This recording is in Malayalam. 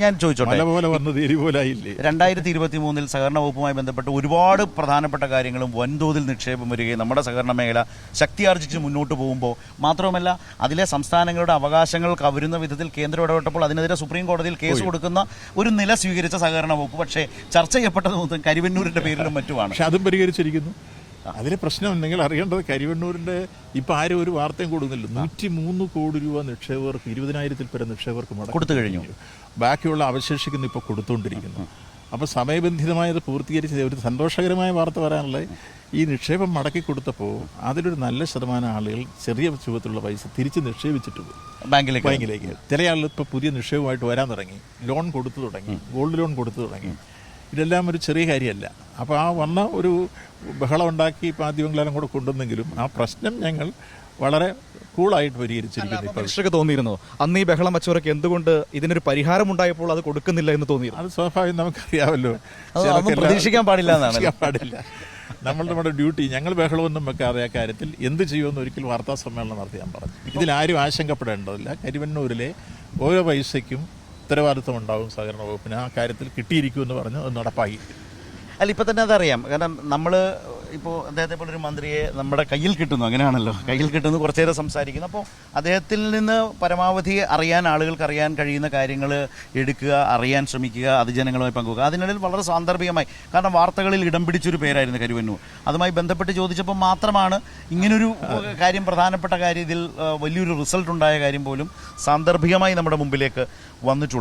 ഞാൻ ചോദിച്ചോട്ടെ? രണ്ടായിരത്തി ഇരുപത്തി മൂന്നിൽ സഹകരണ വകുപ്പുമായി ബന്ധപ്പെട്ട് ഒരുപാട് പ്രധാനപ്പെട്ട കാര്യങ്ങളും വൻതോതിൽ നിക്ഷേപം വരികയും നമ്മുടെ സഹകരണ മേഖല ശക്തിയാർജിച്ച് മുന്നോട്ട് പോകുമ്പോൾ മാത്രവുമല്ല അതിലെ സംസ്ഥാനങ്ങളുടെ അവകാശങ്ങൾ കവരുന്ന വിധത്തിൽ കേന്ദ്രം ഇടപെട്ടപ്പോൾ അതിനെതിരെ സുപ്രീം കോടതിയിൽ കേസ് കൊടുക്കുന്ന ഒരു നില സ്വീകരിച്ച സഹകരണ വകുപ്പ്. പക്ഷേ ചർച്ച ചെയ്യപ്പെട്ടത് മൊത്തം കരിവന്നൂരിന്റെ പേരിലും മറ്റുമാണ്. പക്ഷെ അതും പരിഹരിച്ചിരിക്കുന്നു. അതിലെ പ്രശ്നം നിങ്ങൾ അറിയേണ്ടത് കരിവണ്ണൂരിന്റെ ഇപ്പൊ ആരും ഒരു വാർത്തയും കൊടുക്കുന്നില്ല. നൂറ്റി മൂന്ന് കോടി രൂപ നിക്ഷേപകർക്ക് ഇരുപതിനായിരത്തിൽ പരം നിക്ഷേപകർക്ക് കൊടുത്തു കഴിഞ്ഞു. ബാക്കിയുള്ള അവശേഷിക്കുന്ന ഇപ്പോൾ കൊടുത്തുകൊണ്ടിരിക്കുന്നു അപ്പോൾ സമയബന്ധിതമായത് പൂർത്തീകരിച്ച് ഒരു സന്തോഷകരമായ വാർത്ത പറയാനുള്ളത് ഈ നിക്ഷേപം മടക്കി കൊടുത്തപ്പോൾ അതിലൊരു നല്ല ശതമാനം ആളുകൾ ചെറിയ രൂപത്തിലുള്ള പൈസ തിരിച്ച് നിക്ഷേപിച്ചിട്ട് പോയി. ബാങ്കിലേക്ക്. ബാങ്കിലേക്ക്. ചില ആളുകൾ ഇപ്പോൾ പുതിയ നിക്ഷേപമായിട്ട് വരാൻ തുടങ്ങി. ലോൺ കൊടുത്തു തുടങ്ങി. ഗോൾഡ് ലോൺ കൊടുത്തു തുടങ്ങി. ഇതെല്ലാം ഒരു ചെറിയ കാര്യമല്ല. അപ്പോൾ ആ വന്ന ഒരു ബഹളം ഉണ്ടാക്കി മാധ്യമങ്ങളെല്ലാം കൂടെ കൊണ്ടുവന്നെങ്കിലും ആ പ്രശ്നം ഞങ്ങൾ വളരെ കൂളായിട്ട് പരിഹരിച്ചിരിക്കുന്നു മിനിസ്റ്റർക്ക് തോന്നിയിരുന്നു? അന്ന് ഈ ബഹളം വച്ചവരൊക്കെ എന്തുകൊണ്ട് ഇതിനൊരു പരിഹാരം ഉണ്ടായപ്പോൾ അത് കൊടുക്കുന്നില്ല എന്ന് തോന്നിയിരുന്നു? അത് സ്വാഭാവികം നമുക്കറിയാമല്ലോ. പ്രതീക്ഷിക്കാൻ പാടില്ല പാടില്ല. നമ്മൾ നമ്മുടെ ഡ്യൂട്ടി ഞങ്ങൾ ബഹളമൊന്നും വെക്കാതെ ആ കാര്യത്തിൽ എന്ത് ചെയ്യുമെന്ന് ഒരിക്കൽ വാർത്താ സമ്മേളനം നടത്തി ഞാൻ പറഞ്ഞു ഇതിലാരും ആശങ്കപ്പെടേണ്ടതില്ല. കരിവന്നൂരിലെ ഓരോ പൈസയ്ക്കും ഉത്തരവാദിത്വം ഉണ്ടാവും സഹകരണ വകുപ്പിന്. ആ കാര്യത്തിൽ കിട്ടിയിരിക്കുമെന്ന് പറഞ്ഞ് അത് നടപ്പാക്കി. അല്ല ഇപ്പം തന്നെ അതറിയാം. കാരണം നമ്മൾ ഇപ്പോൾ അദ്ദേഹത്തെ പോലെ ഒരു മന്ത്രിയെ നമ്മുടെ കയ്യിൽ കിട്ടുന്നു. അങ്ങനെയാണല്ലോ. കയ്യിൽ കിട്ടുന്നു കുറച്ച് നേരം സംസാരിക്കുന്നു. അപ്പോൾ അദ്ദേഹത്തിൽ നിന്ന് പരമാവധി അറിയാൻ ആളുകൾക്ക് അറിയാൻ കഴിയുന്ന കാര്യങ്ങൾ എടുക്കുക അറിയാൻ ശ്രമിക്കുക അത് ജനങ്ങളുമായി പങ്കുവെക്കുക. അതിനിടയിൽ വളരെ സാന്ദർഭികമായി. കാരണം വാർത്തകളിൽ ഇടം പിടിച്ചൊരു പേരായിരുന്നു കരുവന്നൂർ. അതുമായി ബന്ധപ്പെട്ട് ചോദിച്ചപ്പോൾ മാത്രമാണ് ഇങ്ങനൊരു കാര്യം പ്രധാനപ്പെട്ട കാര്യം ഇതിൽ വലിയൊരു റിസൾട്ട് ഉണ്ടായ കാര്യം പോലും സാന്ദർഭികമായി നമ്മുടെ മുമ്പിലേക്ക് വന്നിട്ടുള്ളത്.